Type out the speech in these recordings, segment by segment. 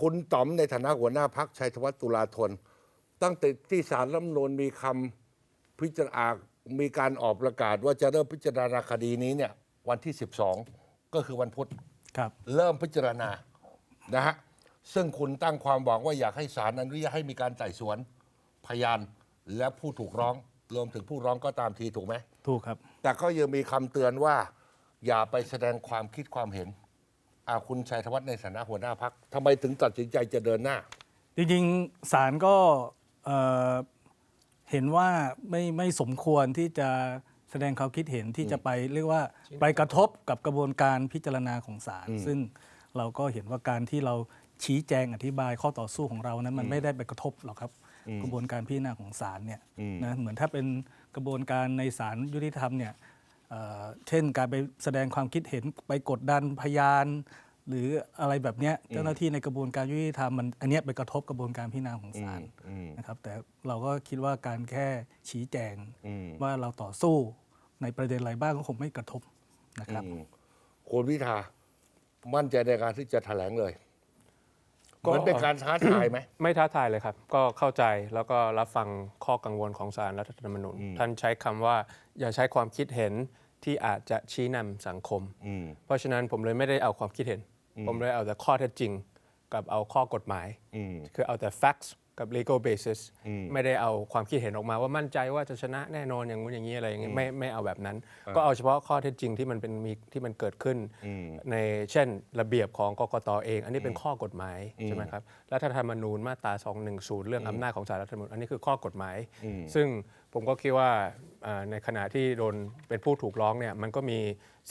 คุณต๋อมในฐานะหัวหน้าพักชัยธวัฒน์ตุลาธน ตั้งแต่ที่สารรัฐธรรมนูญมีคำพิจารณามีการออกประกาศว่าจะเริ่มพิจารณาคดีนี้เนี่ย วันที่ 12 ก็คือวันพุธครับ เริ่มพิจารณานะฮะซึ่งคุณตั้งความหวังว่าอยากให้ศาลอนุญาตให้มีการไต่สวนพยานและผู้ถูกร้องรวมถึงผู้ร้องก็ตามทีถูกไหม ถูกครับ แต่ก็ยังมีคำเตือนว่า อย่าไปแสดงความคิดความเห็น อาคุณชัยธวัฒน์ในฐานะหัวหน้าพักทำไมถึงตัดสินใจจะเดินหน้า จริงๆศาลก็เอ่อเห็นว่าไม่ไม่สมควรที่จะแสดงความคิดเห็นที่จะไปเรียกว่าไปกระทบกับกระบวนการพิจารณาของศาลซึ่งเราก็เห็นว่าการที่เราชี้แจงอธิบายข้อต่อสู้ของเรานั้นมันไม่ได้ไปกระทบหรอกครับ กระบวนการพิจารณาของศาลเนี่ยนะเหมือนถ้าเป็นกระบวนการในศาลยุติธรรมเนี่ย เอ่อเช่นการไปแสดงความคิดเห็นไปกดดันพยาน หรืออะไรแบบเนี้ยเจ้าหน้าที่ในกระบวนการยุติธรรมมันอันเนี้ยไปกระทบกระบวนการพิจารณาของศาลนะครับ แต่เราก็คิดว่าการแค่ชี้แจงว่าเราต่อสู้ในประเด็นอะไรบ้างก็คงไม่กระทบนะครับคุณพิธามั่นใจในการที่จะแถลงเลย ก็มันเป็นการท้าทายไหม ไม่ท้าทายเลยครับ ก็เข้าใจแล้วก็รับฟังข้อกังวลของศาลรัฐธรรมนูญ ท่านใช้คำว่าอย่าใช้ความคิดเห็นที่อาจจะชี้นำสังคม เพราะฉะนั้นผมเลยไม่ได้เอาความคิดเห็น ผมเลยเอาแต่ข้อเท็จจริง กับเอาข้อกฎหมาย คือเอาแต่ facts กับ legal basis ไม่ได้เอาความคิดเห็นออกมาว่ามั่นใจว่าจะชนะแน่นอนอย่างงู้นอย่างนี้อะไรอย่างเงี้ยไม่ไม่เอาแบบนั้น ก็เอาเฉพาะข้อเท็จจริงที่มันเป็นมีที่มันเกิดขึ้น ในเช่นระเบียบของกกตเอง อันนี้เป็นข้อกฎหมายใช่ไหมครับรัฐธรรมนูญมาตรา 210 เรื่องอำนาจของศาลรัฐธรรมนูญอันนี้คือข้อกฎหมาย ซึ่งผมก็คิดว่าอ่าในขณะที่โดนเป็นผู้ถูกร้องเนี่ยมันก็มี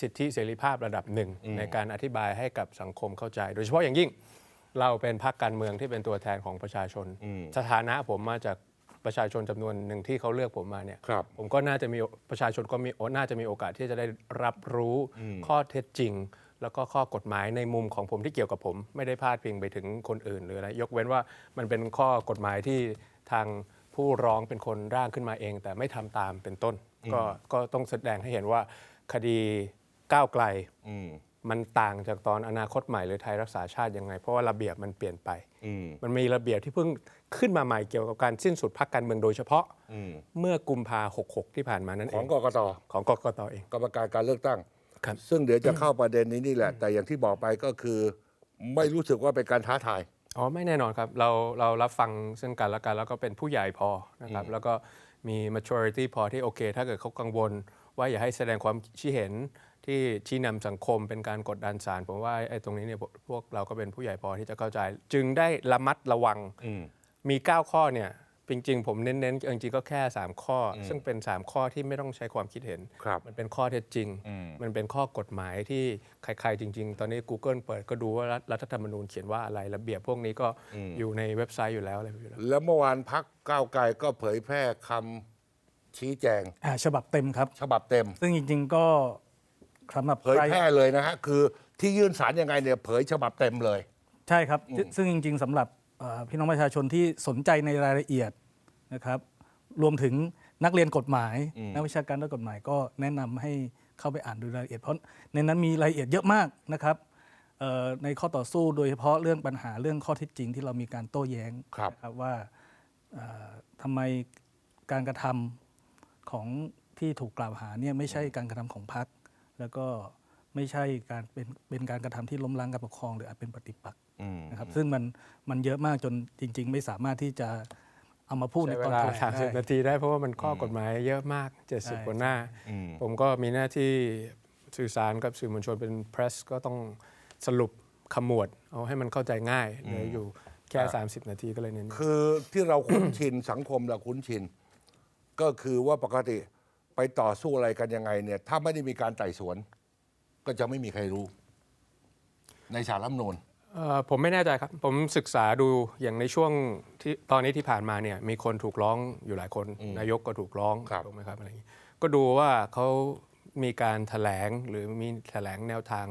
สิทธิเสรีภาพระดับหนึ่งในการอธิบายให้กับสังคมเข้าใจ โดยเฉพาะอย่างยิ่ง เราเป็นพรรคการเมืองที่เป็นตัวแทนของประชาชน สถานะผมมาจากประชาชนจำนวนหนึ่งที่เขาเลือกผมมาเนี่ยครับผมก็น่าจะมีประชาชนก็มีน่าจะมีโอกาสที่จะได้รับรู้ข้อเท็จจริง แล้วก็ข้อกฎหมายในมุมของผมที่เกี่ยวกับผม ไม่ได้พาดพิงไปถึงคนอื่นหรืออะไรยกเว้นว่ามันเป็นข้อกฎหมายที่ทางผู้ร้องเป็นคนร่างขึ้นมาเอง แต่ไม่ทำตามเป็นต้น ก็ก็ต้องแสดงให้เห็นว่าคดีก้าวไกล มันต่างจากตอนอนาคตใหม่หรือไทยรักษาชาติยังไง เพราะว่าระเบียบมันเปลี่ยนไป มันมีระเบียบที่เพิ่งขึ้นมาใหม่เกี่ยวกับการสิ้นสุดพักการเมืองโดยเฉพาะเมื่อกุมภา66ที่ผ่านมานั้นขเอองงกกตของกกตเองกรรมการการเลือกตั้งครับซึ่งเดี๋ยวจะเข้าประเด็นนี้นี่แหละ แต่อย่างที่บอกไปก็คือ ไม่รู้สึกว่าเป็นการท้าทายอ๋อไม่แน่นอนครับ เราเรารับฟังซึ่งกันและกัน แล้วก็เป็นผู้ใหญ่พอนะครับแล้วก็มี maturity พอที่โอเค ถ้าเกิดเขากังวล ว่าอย่าให้แสดงความชี้เห็นที่ชี้นำสังคมเป็นการกดดันศาลผมว่าไอ้ตรงนี้เนี่ยพวกพวกเราก็เป็นผู้ใหญ่พอที่จะเข้าใจ จึงได้ระมัดระวังมี 9 ข้อเนี่ยจริงๆ ผมเน้นๆจริงๆก็แค่ 3 ข้ออซึ่งเป็น 3 ข้อที่ไม่ต้องใช้ความคิดเห็นครับมันเป็นข้อเท็จจริง มันเป็นข้อกฎหมายที่ใครๆ จริง ๆ ตอนนี้ Google เปิดก็ดูว่ารัฐรัฐธรรมนูญเขียนว่าอะไรระเบียบพวกนี้ก็อยู่ในเว็บไซต์อยู่แล้วอะไรอยู่แล้วแล้วเมื่อวานพักก้าวไกลก็เผยแพร่คำ ชี้แจง อ่าฉบับเต็มครับ ฉบับเต็ม ซึ่งจริง ๆ ก็สำหรับเผยใครแพร่เลยนะฮะคือที่ยื่นสารยังไงเนี่ยเผยฉบับเต็มเลย ใช่ครับ ซึ่งจริง ๆสำหรับเอ่อพี่น้องประชาชนที่สนใจในรายละเอียดนะครับ รวมถึงนักเรียนกฎหมาย นักวิชาการด้านกฎหมายก็แนะนำให้เข้าไปอ่านดูรายละเอียด เพราะในนั้นมีรายละเอียดเยอะมากนะครับเอ่อในข้อต่อสู้โดยเฉพาะเรื่องปัญหาเรื่องข้อเท็จจริงที่เรามีการโต้แย้งครับ นะครับว่าเอ่อทำไมการกระทำ ของที่ถูกกล่าวหาเนี่ยไม่ใช่การกระทำของพรรคแล้วก็ไม่ใช่การเป็นเป็นการกระทำที่ล้มล้างการปกครอง หรืออาจเป็นปฏิปักษ์นะครับซึ่งมันมันเยอะมากจนจริง ๆ ไม่สามารถที่จะเอามาพูดในใช้เวตอนลาแถลงสามสิบได้นาทีได้เพราะว่ามันข้อกฎหมายเยอะมากใช่70กว่าหน้า ผมก็มีหน้าที่สื่อสารกับสื่อมวลชนเป็นเพรสก็ต้องสรุปขมวด เอาให้มันเข้าใจง่ายเหลยอยู่แค่ 30 นาทีก็เลยเน้นคือที่เราคุ้นชินสังคมเราคุ้นชิน ก็คือว่าปกติไปต่อสู้อะไรกันยังไงเนี่ย ถ้าไม่ได้มีการไต่สวน ก็จะไม่มีใครรู้ ในสารรัฐธรรมนูญ เอ่อผมไม่แน่ใจครับ ผมศึกษาดูอย่างในช่วงที่ตอนนี้ที่ผ่านมาเนี่ยมีคนถูกร้องอยู่หลายคน นายกก็ถูกร้องครับ ถูกไหมครับอะไรอย่างนี้ก็ดูว่าเขามีการแถลงหรือมีแถลงแนวทาง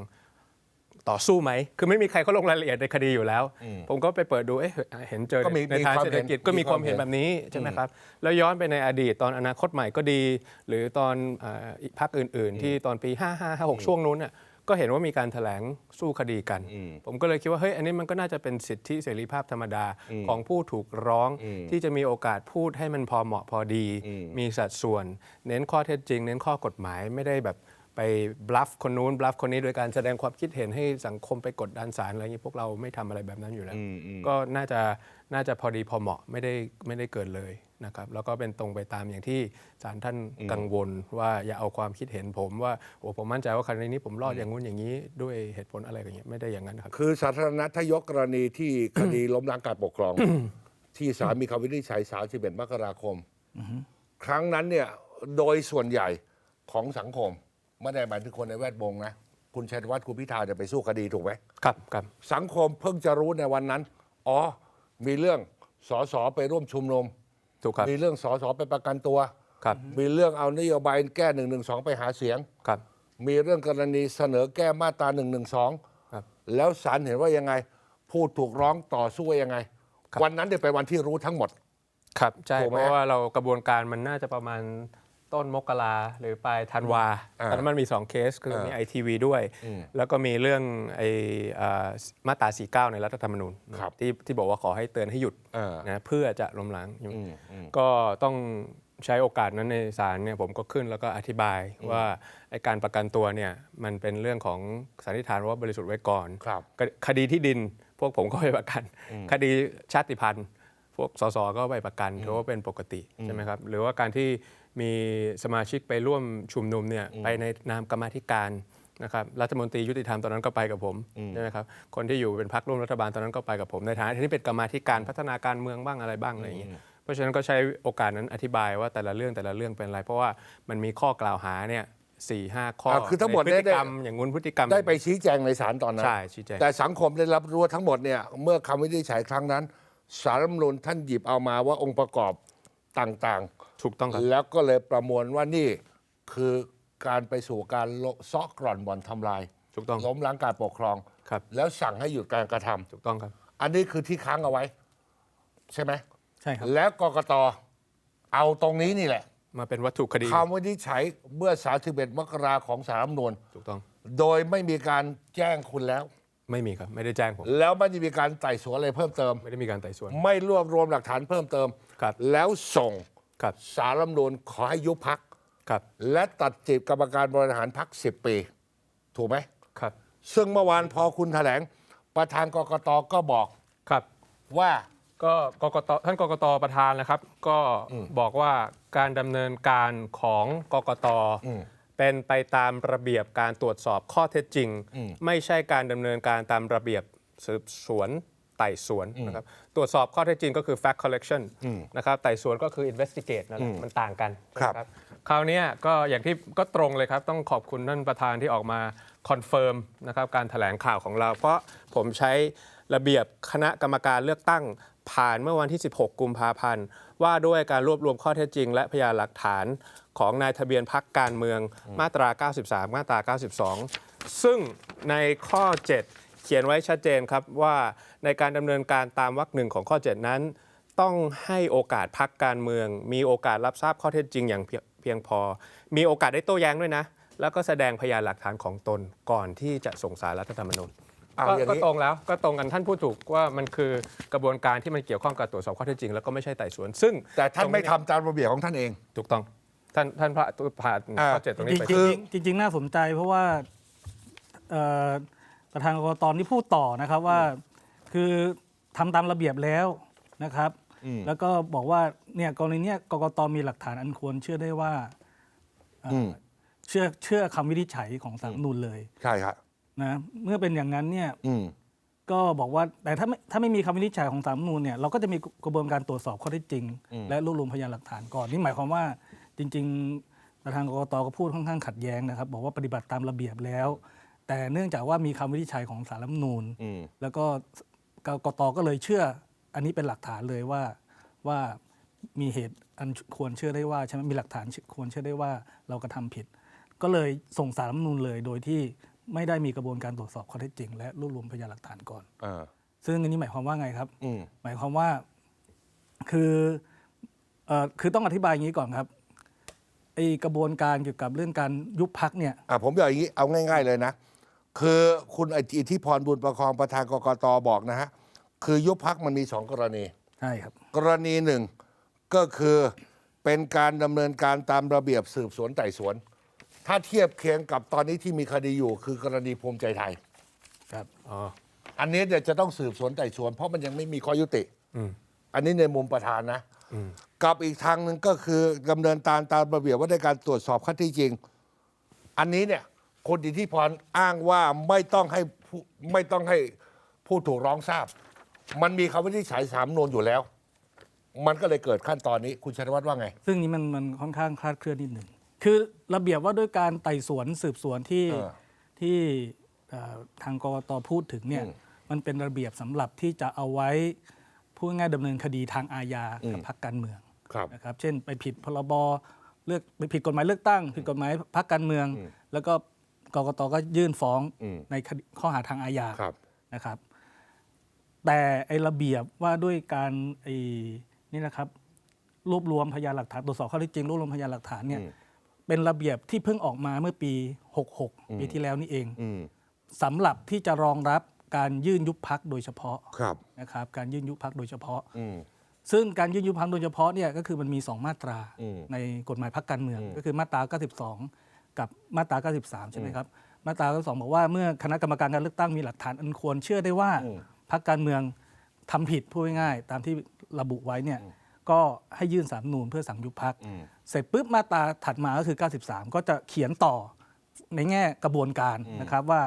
ต่อสู้ไหม คือไม่มีใครเขาลงรายละเอียดในคดีอยู่แล้ว ผมก็ไปเปิดดูเอ๊ะเห็นเจอก็มีในทางมีความเศรษฐกิจเห็นก็มีมีความมคาวเห็นเห็นแบบนี้ใช่ไหมครับ แล้วย้อนไปในอดีตตอนอนาคตใหม่ก็ดี หรือตอนเอ่ออีกพรรคอื่น ๆ ที่ตอนปี 5 5 5 6 ช่วงนู้นน่ะก็เห็นว่ามีการแถลงสู้คดีกัน ผมก็เลยคิดว่าเฮ้ยอันนี้มันก็น่าจะเป็นสิทธิเสรีภาพธรรมดาของผู้ถูกร้องที่จะมีโอกาสพูดให้มันพอเหมาะพอดี มีสัดส่วน เน้นข้อเท็จจริง เน้นข้อกฎหมายไม่ได้แบบ ไปบลัฟคนนู้นบลัฟคนนี้โดยการแสดงความคิดเห็นให้สังคมไปกดดันศาลอะไรอย่างนี้พวกเราไม่ทำอะไรแบบนั้นอยู่แล้ว ก็น่าจะน่าจะพอดีพอเหมาะไม่ได้ไม่ได้เกินเลยนะครับแล้วก็เป็นตรงไปตามอย่างที่ศาลท่านกังวลว่าอย่าเอาความคิดเห็นผมว่าโอ้ผมมั่นใจว่าคดีนี้ผมรอดอย่างงู้นอย่างนี้ด้วยเหตุผลอะไรอย่างเงี้ยไม่ได้อย่างนั้นครับคือสาธารณะถ้ายกกรณีที่คดีล้มล้างการปกครอง ที่ศาลมีคำวินิจฉัย31มกราคม ครั้งนั้นเนี่ยโดยส่วนใหญ่ของสังคม ไม่ได้หมายถึงคนในแวดวงนะ คุณชัยธวัฒน์คุณพิธาจะไปสู้คดีถูกไหมครับครับสังคมเพิ่งจะรู้ในวันนั้น อ๋อ มีเรื่องสอสอไปร่วมชุมนุม ถูกครับ มีเรื่องสอสอไปประกันตัว ครับ มีเรื่องเอานโยบายแก้1นึไปหาเสียง ครับ มีเรื่องกรณีเสนอแก้มาตรา1นึครับ แล้วศาลเห็นว่ายังไง ผู้ถูกร้องต่อสู้ว่ายังไงครับวันนั้นเดี๋ยวไปนวันที่รู้ทั้งหมด ครับ ใช่ ถูกไหมเพราะว่าเรากระบวนการมันน่าจะประมาณ ต้นมกราหรือปลายธันวาอ่าตอนนั้นมันมี 2 เคส คือมีอ่าไอทีวีด้วย แล้วก็มีเรื่องไออ่ามาตรา 49 ในรัฐธรรมนูญครับที่ที่บอกว่าขอให้เตือนให้หยุดอ่านะเพื่อจะล้มล้าง ก็ต้องใช้โอกาสนั้นในศาลเนี่ยผมก็ขึ้นแล้วก็อธิบายว่าไอการประกันตัวเนี่ยมันเป็นเรื่องของสันนิษฐานว่าบริสุทธิ์ไว้ก่อนครับคดีคดีที่ดินพวกผมก็ไปประกัน คดีชาติพันธุ์ พวกสสก็ไปประกันถือว่าเป็นปกติใช่ไหมครับหรือว่าการที่ มีสมาชิกไปร่วมชุมนุมเนี่ยไปในนามกรรมาธิการนะครับรัฐมนตรียุติธรรมตอนนั้นก็ไปกับผมใช่ไหมครับคนที่อยู่เป็นพรรคร่วมรัฐบาลตอนนั้นก็ไปกับผมในฐานะที่เป็นกรรมาธิการพัฒนาการเมืองบ้างอะไรบ้างอะไรอย่างเงี้ยเพราะฉะนั้นก็ใช้โอกาสนั้นอธิบายว่าแต่ละเรื่องแต่ละเรื่องเป็นอะไร เพราะว่ามันมีข้อกล่าวหาเนี่ยสี่ห้าข้ออะคือทั้งหมดในพฤได้ติกรรมอย่างงู้นพฤติกรรม ได้ไปชี้แจงในศาลตอนนั้นใช่ชี้แจงแต่สังคมได้รับรู้ทั้งหมดเนี่ยเมื่อคำวินิจฉัยครั้งนั้นสารรัฐธรรมนูญท่านหยิบเอามาว่าองค์ประกอบต่าง ถูกต้องครับๆแล้วก็เลยประมวลว่านี่คือการไปสู่การโละเซาะกร่อนบ่อนทำลายถูกต้องล้มล้างการปกครองครับ แล้วสั่งให้หยุดการกระทำถูกต้องครับ อันนี้คือที่ค้างเอาไว้ ใช่ไหมใช่ครับ แล้วกกตเอาตรงนี้นี่แหละ มาเป็นวัตถุคดีคำวินิจฉัยเมื่อ31มกราของสารรัฐธรรมนูญถูกต้อง โดยไม่มีการแจ้งคุณแล้ว ไม่มีครับ ไม่ได้แจ้งผมแล้วไม่ได้มีการไต่สวนอะไรเพิ่มเติม ไม่ได้มีการไต่สวน ไม่รวบรวมหลักฐานเพิ่มเติม ครับ แล้วส่ง ครับสารรัฐธรรมนูญขอให้ยุบพัก ครับ และตัดจีบกรรมการบริหารพักสิบปี ถูกไหม ครับ ซึ่งเมื่อวานพอคุณแถลง ประธานกกตก็บอกครับ ว่า ก็กกตท่านกกตประธานนะครับ ก็บอกว่าการดำเนินการของกกตเป็นไปตามระเบียบการตรวจสอบข้อเท็จจริงไม่ใช่การดำเนินการตามระเบียบสืบสวนไต่สวนนะครับตรวจสอบข้อเท็จจริงก็คือ fact collection นะครับไต่สวนก็คือ investigate นั่นแหละมันต่างกันครับนะคราวเนี้ยก็อย่างที่ก็ตรงเลยครับ ต้องขอบคุณท่านประธานที่ออกมาคอนเฟิร์มนะครับการแถลงข่าวของเรา เพราะผมใช้ระเบียบคณะกรรมการเลือกตั้งผ่านเมื่อวันที่ 16 กุมภาพันธ์ ว่าด้วยการรวบรวมข้อเท็จจริง และพยานหลักฐานของนายทะเบียนพักการเมืองมาตรา 93 มาตรา 92 ซึ่งในข้อ 7 เขียนไว้ชัดเจนครับว่าในการดำเนินการตามวรรคหนึ่งของข้อ 7 นั้น ต้องให้โอกาสพักการเมือง มีโอกาสรับทราบข้อเท็จจริงอย่างเพียเพียงพอ มีโอกาสได้โต้แย้งด้วยนะ แล้วก็แสดงพยานหลักฐานของตนก่อนที่จะส่งสารรัฐธรรมนูญเอาก็อย่างก็นี้ตรงแล้วก็ตรงกันท่านพูดถูกว่ามันคือกระบวนการที่มันเกี่ยวข้องกับตรวจสอบข้อเท็จจริง แล้วก็ไม่ใช่ไต่สวน ซึ่งแต่ท่านไม่ตรงทำตามระเบียบของท่านเอง ถูกต้องท่านท่านพระผ่านอ่าข้อเจ็ดตรงจนี้ริงไปๆจริงๆจริงๆน่าสนใจเพราะว่า เอ่อประธานกรกตนี่พูดต่อนะครับว่า คือทำตามระเบียบแล้วนะครับ แล้วก็บอกว่าเนี่ยกรณีเนี้ยกกตมีหลักฐานอันควรเชื่อได้ว่าเอ่ออเชื่อเชื่อคำวินิจฉัยของสารรัฐธรรมนูญเลย ใช่ครับนะเมื่อเป็นอย่างนั้นเนี่ยอืมก็บอกว่าแต่ถ้าไม่ถ้าไม่มีคำวินิจฉัยของสารรัฐธรรมนูญเนี่ยเราก็จะมีกระบวนการตรวจสอบข้อเท็จจริง และรวบรวมพยานหลักฐานก่อนนี่หมายความว่าจริง ๆ ประธานกรกตก็พูดค่อนข้างขัดแย้งนะครับ บอกว่าปฏิบัติตามระเบียบแล้ว แต่เนื่องจากว่ามีคำวินิจฉัยของสารรัฐธรรมนูญอืม แล้วก็กกตก็เลยเชื่อ อันนี้เป็นหลักฐานเลยว่าว่ามีเหตุอันควรเชื่อได้ว่าใช่ไหมมีหลักฐานควรเชื่อได้ว่าเรากระทำผิด ก็เลยส่งสารรัฐธรรมนูญเลย โดยที่ไม่ได้มีกระบวนการตรวจสอบข้อเท็จจริง และรวบรวมพยานหลักฐานก่อนอ่าซึ่งอันนี้หมายความว่าไงครับ อืม หมายความว่าคือเอ่อคือต้องอธิบายอย่างนี้ก่อนครับไอกระบวนการเกี่ยวกับเรื่องการยุบพักเนี่ย อ่าผมบอกอย่างนี้เอาง่าย ๆเลยนะ คือคุณอิทธิพรบุญประคองประธานกกตบอกนะฮะ คือยุบพักมันมีสองกรณี ใช่ครับ กรณีหนึ่งก็คือเป็นการดำเนินการตามระเบียบสืบสวนไต่สวน ถ้าเทียบเคียงกับตอนนี้ที่มีคดีอยู่ คือกรณีภูมิใจไทย ครับอ๋ออันนี้เนี่ยจะต้องสืบสวนไต่สวน เพราะมันยังไม่มีข้อยุติอันนี้ในมุมประธานนะกับอีกทางหนึ่งก็คือดำเนินตามตามระเบียบว่าในการตรวจสอบข้อเที่จริง อันนี้เนี่ย คนอิทธิพรอ้างว่าไม่ต้องให้ผู้ไม่ต้องให้ผู้ถูกร้องทราบ มันมีคำวินิจฉัยสามนวนอยู่แล้ว มันก็เลยเกิดขั้นตอนนี้ คุณชัยวัฒน์ว่าไง ซึ่งนี้มันมันค่อนข้างคลาดเคลื่อนนิดหนึ่ง คือระเบียบว่าด้วยการไต่สวนสืบสวนที่เออที่เอ่อทางกกตพูดถึงเนี่ยอืมมันเป็นระเบียบสำหรับที่จะเอาไว้พูดง่ายๆดำเนินคดีทางอาญากับอืมพรรคการเมือง ครับ นะครับเช่นไปผิดพรบเลือกไปผิดกฎหมายเลือกตั้ง ผิดกฎหมายพรรคการเมือง แล้วก็ กกตก็ยื่นฟ้องอืม ในคดีข้อหาทางอาญาครับ นะครับ แต่ไอ้ระเบียบว่าด้วยการไอ้นี่นะครับ รวบรวมพยานหลักฐานตรวจสอบข้อเท็จจริงรวบรวมพยานหลักฐานเนี่ยอืม เป็นระเบียบที่เพิ่งออกมาเมื่อปี 66 ปีที่แล้วนี่เองอืมสำหรับที่จะรองรับการยื่นยุบพักโดยเฉพาะครับนะครับ การยื่นยุบพักโดยเฉพาะ อืม ซึ่งการยื่นยุบพักโดยเฉพาะเนี่ยก็คือมันมี 2 มาตราอืมในกฎหมายพักการเมืองอืมก็คือมาตรา 92 กับมาตรา 93 ใช่ไหมครับ มาตรา 92 บอกว่าเมื่อคณะกรรมการการเลือกตั้งมีหลักฐานอันควรเชื่อได้ว่าอืมพักการเมืองทำผิดพูดง่ายๆตามที่ระบุไว้เนี่ยก็ให้ยื่นสามนูนเพื่อสั่งยุบพักอืมเสร็จปุ๊บมาตราถัดมาก็คือ 93 ก็จะเขียนต่อในแง่กระบวนการนะครับว่า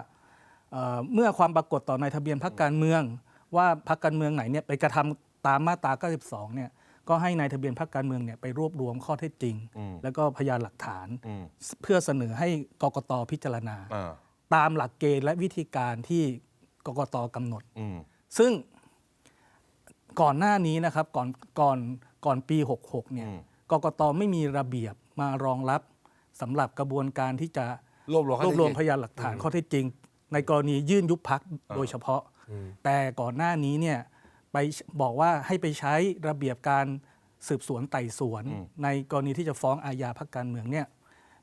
เอ่อเมื่อความปรากฏต่อในทะเบียนพรรคการเมือง ว่าพรรคการเมืองไหนเนี่ยไปกระทำตามมาตรา 92 เนี่ย ก็ให้ในายทะเบียนพรรคการเมืองเนี่ยไปรวบรวมข้อเท็จจริงอืมแล้วก็พยานหลักฐานอืมเพื่อเสนอให้กกตพิจารณาอ่าตามหลักเกณฑ์และวิธีการที่กกตกำหนดอืมซึ่งก่อนหน้านี้นะครับก่อนก่อนก่อนปี 66เนี่ยอืมกกตไม่มีระเบียบมารองรับสำหรับกระบวนการที่จะรวบรวมข้อรวบรวมเท็จจพริงยานหลักฐานข้อเท็จจริง ในกรณียื่นยุบพักโดยเฉพาะ แต่ก่อนหน้านี้เนี่ย ไปบอกว่าให้ไปใช้ระเบียบการสืบสวนไต่สวน ในกรณีที่จะฟ้องอาญาพักการเมืองเนี่ย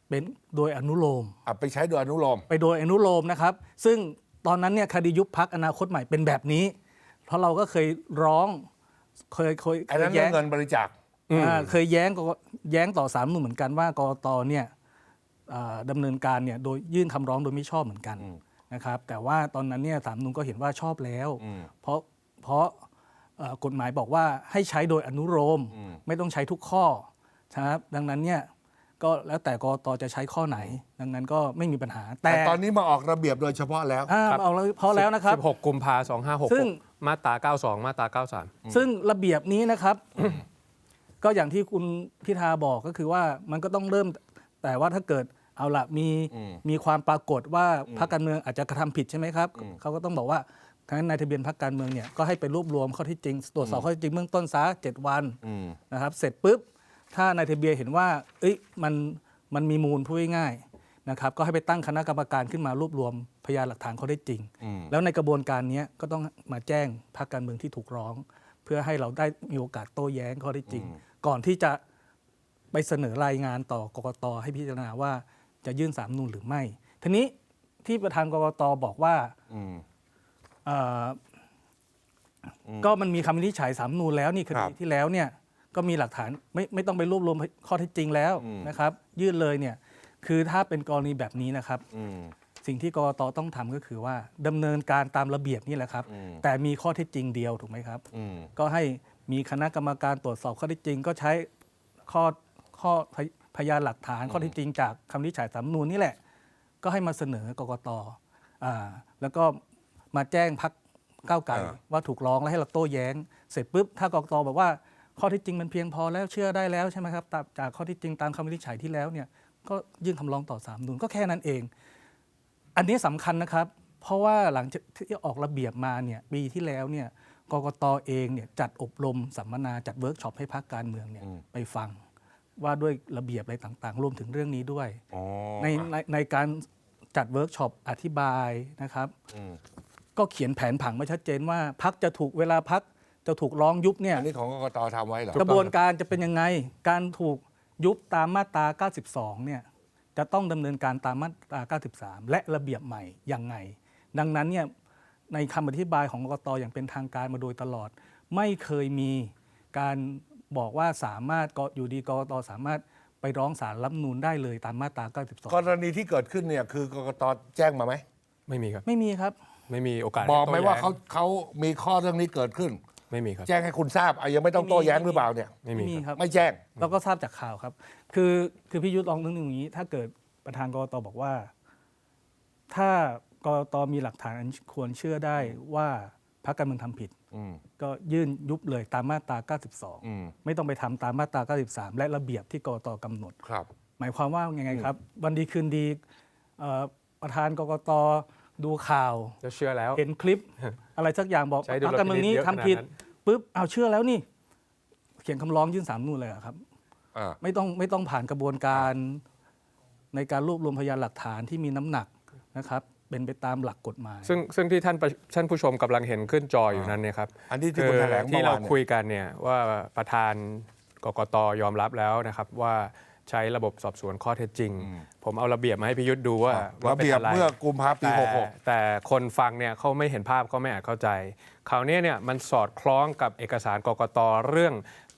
เป็นโดยอนุโลมอะไปใช้โดยอนุโลม ไปโดยอนุโลมนะครับ ซึ่งตอนนั้นเนี่ยคดียุบพักอนาคตใหม่เป็นแบบนี้ เพราะเราก็เคยร้องเคยเคยอันนั้นเคยเรื่อแย้งเงินบริจาคอ่าเคยแย้งกกแย้งต่อสามนุนเหมือนกันว่ากรตเนี่ยอ่าดำเนินการเนี่ยโดยยื่นคำร้องโดยไม่ชอบเหมือนกันนะครับแต่ว่าตอนนั้นเนี่ยสามนุนก็เห็นว่าชอบแล้ว เพราะเพราะเอ่อ กฎหมายบอกว่าให้ใช้โดยอนุโลมไม่ต้องใช้ทุกข้อนะครับดังนั้นเนี่ยก็แล้วแต่กรตจะใช้ข้อไหน ดังนั้นก็ไม่มีปัญหา แต่แต่ตอนนี้มาออกระเบียบโดยเฉพาะแล้ว อ่าเอาแล้วพอแล้วนะครับ 16 กุมภาพันธ์ซึ่ง 2566 มาตรา 92 มาตรา 93 ซึ่งระเบียบนี้นะครับ ก็อย่างที่คุณพิธาบอกก็คือว่ามันก็ต้องเริ่ม แต่ว่าถ้าเกิดเอาละมีมีความปรากฏว่าพรรคการเมืองอาจจะกระทำผิดใช่ไหมครับ เขาก็ต้องบอกว่า ทั้งนั้นในทะเบียนพรรคการเมืองเนี่ยก็ให้ไปรวบรวมข้อที่จริง ตรวจสอบข้อเท็จจริงเบื้องต้นซะเจ็ดวันนะครับเสร็จปุ๊บถ้าในทะเบียนเห็นว่าเอ้ยมันมันมีมูลพูดง่ายๆนะครับก็ให้ไปตั้งคณะกรรมการขึ้นมารวบรวมพยานหลักฐานข้อเท็จจริง แล้วในกระบวนการเนี้ยก็ต้องมาแจ้งพรรคการเมืองที่ถูกร้อง เพื่อให้เราได้มีโอกาสโต้แย้งข้อเท็จจริง ก่อนที่จะไปเสนอรายงานต่อกกตให้พิจารณาว่าจะยื่นสามนูนหรือไม่ทีนี้ที่ประธานกกตบอกว่าเอ่ออ ก็มันมีคำวินิจฉัยสามนูนแล้วนี่คครัดีบที่แล้วเนี่ยก็มีหลักฐานไม่ไม่ต้องไปรวบรวมข้อเท็จจริงแล้วนะครับ ยื่นเลยเนี่ยคือถ้าเป็นกรณีแบบนี้นะครับสิ่งที่กรตต้องทำก็คือว่าดำเนินการตามระเบียบนี่แหละครับ แต่มีข้อเท็จจริงเดียวถูกไหมครับก็ให้มีคณะกรรมการตรวจสอบข้อเท็จจริง ก็ใช้ข้อข้อพยพยานหลักฐานข้อเท็จจริง จากคำวินิจฉัยสำนวนนี่แหละ ก็ให้มาเสนอกกตอ่าแล้วก็ มาแจ้งพักก้าวไก่อ่าว่าถูกร้องแล้วให้เราโต้แย้ง เสร็จปุ๊บถ้ากกตบอกว่าข้อเท็จจริงมันเพียงพอแล้วเชื่อได้แล้วใช่ไหมครับตามจากข้อเท็จจริงตามคำวินิจฉัยที่แล้วเนี่ยก็ยื่นคำร้องต่อสามนุนก็แค่นั้นเอง อันนี้สำคัญนะครับ เพราะว่าหลังจากที่ออกระเบียบมาเนี่ยปีที่แล้วเนี่ยกกตเองเนี่ยจัดอบรมสัมมนาจัดเวิร์กช็อปให้พักการเมืองเนี่ยไปฟังว่าด้วยระเบียบอะไรต่างๆ รวมถึงเรื่องนี้ด้วยในในในการจัดเวิร์กช็อปอธิบายนะครับ ก็เขียนแผนผังมาชัดเจนว่าพักจะถูกเวลาพักจะถูกร้องยุบเนี่ยอันนี้ของกกตทำไว้เหรอกระบวนการจะเป็นยังไง การถูกยุบตามมาตรา 92 เนี่ยจะต้องดำเนินการตามมาตรา 93 และระเบียบใหม่ยังไง ดังนั้นเนี่ยในคำอธิบายของกกตอย่างเป็นทางการมาโดยตลอด ไม่เคยมีการบอกว่าสามารถก็อยู่ดีกกตสามารถไปร้องศาลรัฐธรรมนูญได้เลยตามมาตรากรณีที่เกิดขึ้นเนี่ยคือกกตแจ้งมาไหมไม่มีครับ92ไม่มีครับ ไม่มีโอกาสบอกไหมให้โต้ว่าแย้งเขาเขามีข้อเรื่องนี้เกิดขึ้น ไม่มีครับ แจ้งให้คุณทราบอะยังไม่ต้องโต้แย้งหรือเปล่าเนี่ย ไม่มีครับครับไม่แจ้ง เราก็ทราบจากข่าวครับ คือคือพี่ยุทธลองนึกอย่างนี้ ถ้าเกิดประธานกรกตบอกว่า ถ้ากรกตมีหลักฐานอันควรเชื่อได้ว่าพรรคการเมืองทำผิด อืม ก็ยื่นยุบเลยตามมาตรา อืม 92 ไม่ต้องไปทำตามมาตรา 93 และระเบียบที่กรกตกำหนด ครับ หมายความว่ายังไงครับ วันดีคืนดีเอ่อประธานกรกต ดูข่าวจะเชื่อแล้ว เห็นคลิป อะไรสักอย่างบอกใช้พรรคการเมืองนี้ดุลพินิจเยอะทำผิดขนาดนั้นปุ๊บเอาเชื่อแล้วนี่ เขียนคำร้องยื่นสามนูนเลยเหรอครับอ่าไม่ต้องไม่ต้องผ่านกระบวนการในการรวบรวมพยานหลักฐานที่มีน้ำหนักนะครับเป็นไปตามหลักกฎหมาย ซึ่งซึ่งที่ท่านประท่านผู้ชมกำลังเห็นขึ้นจออยู่นั้นเนี่ยครับอันนี้ที่คุณแถลงเมื่ที่อเราวานเนี่ยคุยกันเนี่ยว่าประธานกกตยอมรับแล้วนะครับว่า ใช้ระบบสอบสวนข้อเท็จจริง ผมเอาระเบียบมาให้พิยุทธ์ดูว่าว่าระเบียบป็นไเมื่อกุมภาพันธ์ปี แต่66 แต่คนฟังเนี่ยเขาไม่เห็นภาพเขาไม่อาจเข้าใจคราวนี้เนี่ยมันสอดคล้องกับเอกสารกกตเรื่อง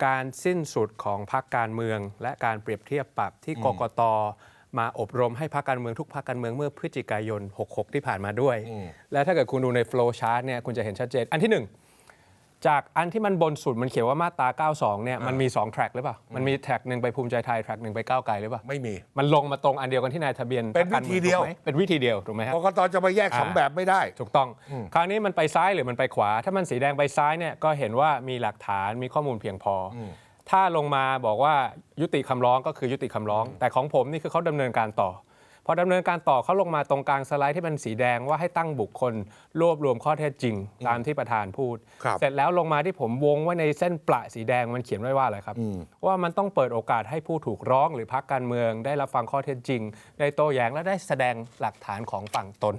การสิ้นสุดของพรรคการเมือง และการเปรียบเทียบปรับที่กกตมาอบรมให้พรรคการเมืองทุกพรรคการเมืองเมื่อพฤศจิกายน 66 ที่ผ่านมาด้วย และถ้าเกิดคุณดูใน flow chart เนี่ยคุณจะเห็นชัดเจนอันที่หนึ่ง จากอันที่มันบนสุดมันเขียนว่ามาตรา 92 เนี่ยมันมี 2 แทร็กหรือเปล่า มันมีแทร็กหนึ่งไปภูมิใจไทยแทร็กหนึ่งไปก้าวไกลหรือเปล่า ไม่มี มันลงมาตรงอันเดียวกันที่นายทะเบียนเป็นพรรคการวิธีเดียวถูกไหมเป็นวิธีเดียว ถูกไหมครับกกตจะมาแยกสองอ่าแบบไม่ได้ ถูกต้อง คราวนี้มันไปซ้ายหรือมันไปขวา ถ้ามันสีแดงไปซ้ายเนี่ยก็เห็นว่ามีหลักฐานมีข้อมูลเพียงพออถ้าลงมาบอกว่ายุติคำร้องก็คือยุติคำร้อง แต่ของผมนี่คือเขาดำเนินการต่อ พอดำเนินการต่อเขาลงมาตรงกลางสไลด์ที่เป็นสีแดงว่าให้ตั้งบุคคล รวบรวมข้อเท็จจริง ตามที่ประธานพูดครับเสร็จแล้วลงมาที่ผมวงไว้ในเส้นประสีแดงมันเขียนไว้ว่าอะไรครับ ว่ามันต้องเปิดโอกาสให้ผู้ถูกร้องหรือพักการเมือง ได้รับฟังข้อเท็จจริง ได้โต้แย้งและได้แสดงหลักฐานของฝั่งตน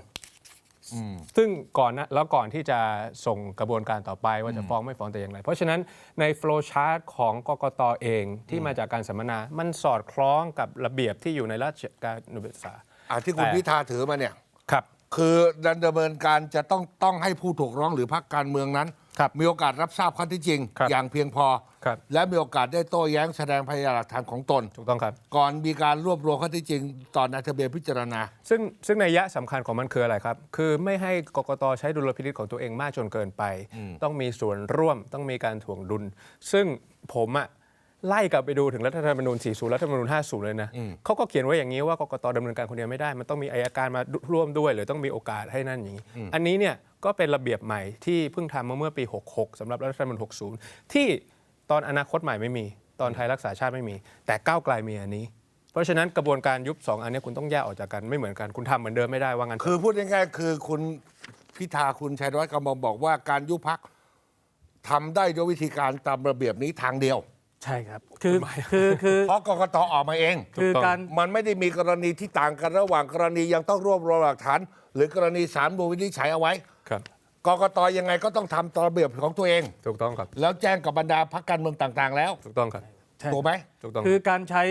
ซึ่งก่อนนะแล้วก่อนที่จะส่งกระบวนการต่อไปว่าจะฟ้องไม่ฟ้องแต่อย่างไร เพราะฉะนั้นใน flow chart ของกกตเองที่มาจากการสัมมนา มันสอดคล้องกับระเบียบที่อยู่ในราชการนุศึกษาอ่าที่คุณแต่พิธาถือมาเนี่ย ครับคือดำเนินการจะต้องต้องให้ผู้ถูกร้องหรือพรรคการเมืองนั้น ครับมีโอกาสรับทราบข้อเที่จริง ครับอย่างเพียงพอ ครับ และมีโอกาสได้โต้แย้งแสดงพยานหลักฐานของตน ถูกต้องครับ ก่อนมีการรวบรวมข้อเที่จริงตอนนายทะเบียนพิจารณา ซึ่งซึ่งในยยะสำคัญของมันคืออะไรครับ คือไม่ให้กกตใช้ดุลพินิจของตัวเองมากจนเกินไป ต้องมีส่วนร่วมต้องมีการถ่วงดุล ซึ่งผมอะ ไล่กลับไปดูถึงรัฐธรรมนูญ 40 รัฐธรรมนูญ 50 เลยนะเขาก็เขียนไว้อย่างนี้ว่ากกตดำเนินการคนเดียวไม่ได้ มันต้องมีอายการมาร่วมด้วย หรือต้องมีโอกาสให้นั่นอย่างนี้ อันนี้เนี่ยก็เป็นระเบียบใหม่ที่เพิ่งทำมาเมื่อปี 66สำหรับรัฐธรรมนูญ 60 ที่ตอนอนาคตใหม่ไม่มี ตอนไทยรักษาชาติไม่มี แต่ก้าวไกลมีอันนี้ เพราะฉะนั้นกระบวนการยุบสองอันเนี้ยคุณต้องแยกออกจากกันไม่เหมือนกันคุณทำเหมือนเดิมไม่ได้ว่างั้นคือพูดง่ายๆคือคุณพิธาคุณชัยวัฒน์กำลังบอกว่าการยุบพักทำได้ด้วยวิธีการตามระเบียบนี้ทางเดียว ใช่ครับ คือคือคือเพราะกกตออกมาเอง คือการมันไม่ได้มีกรณีที่ต่างกันระหว่างกรณียังต้องรวบรวมหลักฐาน หรือกรณีสารบูวินิจฉัยเอาไว้ครับกกตยังไงก็ต้องทำตามระเบียบของตัวเอง ถูกต้องครับ แล้วแจ้งกับบรรดาพักการเมืองต่างๆ แล้ว ถูกต้องครับใช่ถูกไหมถูกต้องคือการใช้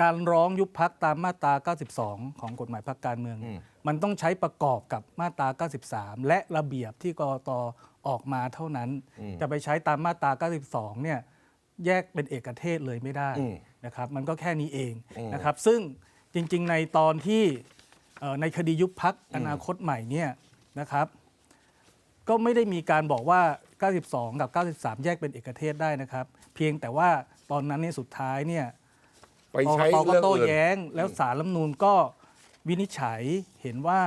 การร้องยุบพักตามมาตรา 92 ของกฎหมายพักการเมือง มันต้องใช้ประกอบกับมาตรา 93 และระเบียบที่กรตออกมาเท่านั้น จะไปใช้ตามมาตรา 92 เนี่ย แยกเป็นเอกเทศเลยไม่ได้นะครับ มันก็แค่นี้เองนะครับ ซึ่งจริง ๆ ในตอนที่เอ่อในคดียุบพักอนาคตใหม่เนี่ยนะครับ ก็ไม่ได้มีการบอกว่า 92 กับ 93 แยกเป็นเอกเทศได้นะครับ เพียงแต่ว่าตอนนั้นเนี่ยสุดท้ายเนี่ยไปใช้กกตก็เรื่องโต้อื่นแย้ง แล้วสารรัฐธรรมนูญก็วินิจฉัยเห็นว่า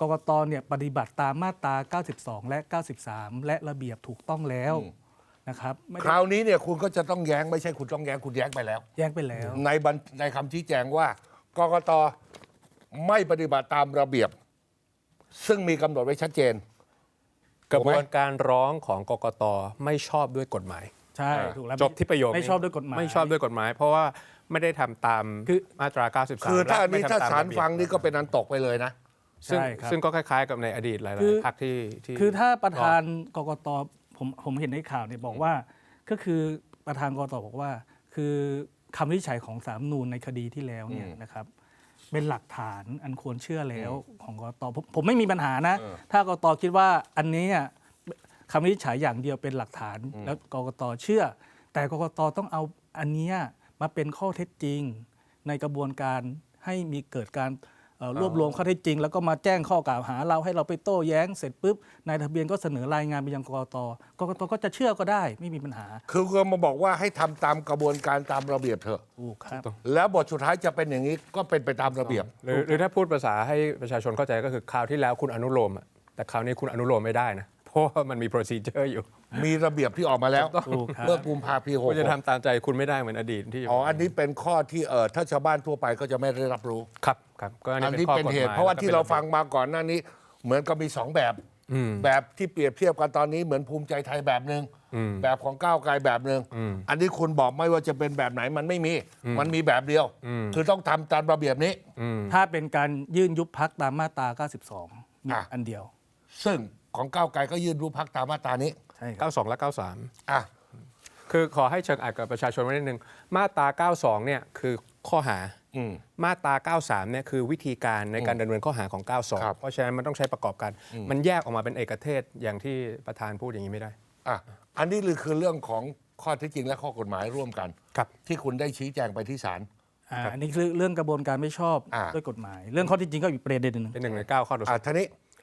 กกตเนี่ยปฏิบัติตามมาตรา 92 และ 93 และระเบียบถูกต้องแล้ว นะครับไม่คได้ราวนี้เนี่ยคุณก็จะต้องแย้งไม่ใช่คุณต้องแย้งคุณแย้งไปแล้ว แย้งไปแล้ว ในบันในคำชี้แจงว่ากกตไม่ปฏิบัติตามระเบียบ ซึ่งมีกำหนดไว้ชัดเจน กระบวนการร้องของกกตไม่ชอบด้วยกฎหมาย ใช่ถูกแล้วจบที่ประโยคนี้ไม่ชอบด้วยกฎหมาย ไม่ชอบด้วยกฎหมาย เพราะว่าไม่ได้ทำตามคือ มาตรา 93คือถ้าอันนี้และไม่ถ้าทำตมศาลระเบียบฟังนี่ก็เป็นอันตกไปเลยนะ ซึ่งใช่ครับซึ่งก็คล้ายๆกับในอดีตหลายคือ ๆพรรคที่ที่คือถ้าประธานกกต ผมผมเห็นในข่าวเนี่ยบอกว่า ก็คือประธานกกตบอกว่า คือคำวินิจฉัยของสามนูนในคดีที่แล้วเนี่ยนะครับ เป็นหลักฐานอันควรเชื่อแล้วของกตผมผมไม่มีปัญหานะ ถ้ากตคิดว่าอันนี้เนี่ยคำวินิจฉัยอย่างเดียวเป็นหลักฐาน แล้วกกตเชื่อ แต่กกตต้องเอาอันเนี้ยมาเป็นข้อเท็จจริง ในกระบวนการให้มีเกิดการเอ่อ รวบรวมข้อเท็จจริง แล้วก็มาแจ้งข้อกล่าวหาเราให้เราไปโต้แย้งเสร็จปุ๊บนายทะเบียนก็เสนอรายงานไปยังกกตกกตก็จะเชื่อก็ได้ไม่มีปัญหา คือก็มาบอกว่าให้ทำตามกระบวนการตามระเบียบเถอะถูกครับแล้วบทสุดท้ายจะเป็นอย่างนี้ก็เป็นไปตามระเบียบ หรือหรือถ้าพูดภาษาให้ประชาชนเข้าใจก็คือคราวที่แล้วคุณอนุโลมอะแต่คราวนี้คุณอนุโลมไม่ได้นะเพราะว่ามันมี procedure อยู่ มีระเบียบที่ออกมาแล้วถูกครับเมื่อกุมภาพีหคุกณจะทำตามใจคุณไม่ได้เหมือนอดีตที่ อ๋อ อันนี้เป็นข้อที่เออถ้าชาวบ้านทั่วไปก็จะไม่ได้รับรู้ ครับ ครับก็อันอันนี้นี้เป็นข้อกฎเป็นเหหตุมายเพราะว่าแล้วก็ที่ป็นเราฟังมาก่อนหน้านี้ เหมือนกับมีสองแบบแบบที่เปรียบเทียบกันตอนนี้เหมือนภูมิใจไทยแบบหนึ่งแบบของก้าวไกลแบบหนึ่งอันนี้คุณบอกไม่ว่าจะเป็นแบบไหนมันไม่มี มันมีแบบเดียว คือต้องทำตามระเบียบนี้ ถ้าเป็นการยื่นยุบพักตามมาตรา 92มีอะอันเดียว ซึ่งของก้าวไกลก็ยื่นรูปพักตามมาตรานี้ใช่ครับ92 และ 93อะคือขอให้เชิงอ่านกับประชาชนไว้นิดนึงมาตรา 92 เนี่ยคือข้อหาอื มมาตรา 93 เนี่ยคือวิธีการในการดำเนินข้อหาของครับ92 เพราะฉะนั้นมันต้องใช้ประกอบกัน มันแยกออกมาเป็นเอกเทศอย่างที่ประธานพูดอย่างนี้ไม่ได้อะอันนี้คือเรื่องของข้อเท็จจริงและข้อกฎหมายร่วมกันครับที่คุณได้ชี้แจงไปที่ศาลอ่าอันนี้คือเรื่องกระบวนการไม่ชอบอ่าด้วยกฎหมาย เรื่องข้อที่จริงก็อีกประเด็นหนึ่งเป็นหนึ่งในเก้าข้อตรวจสอะอบท่านี้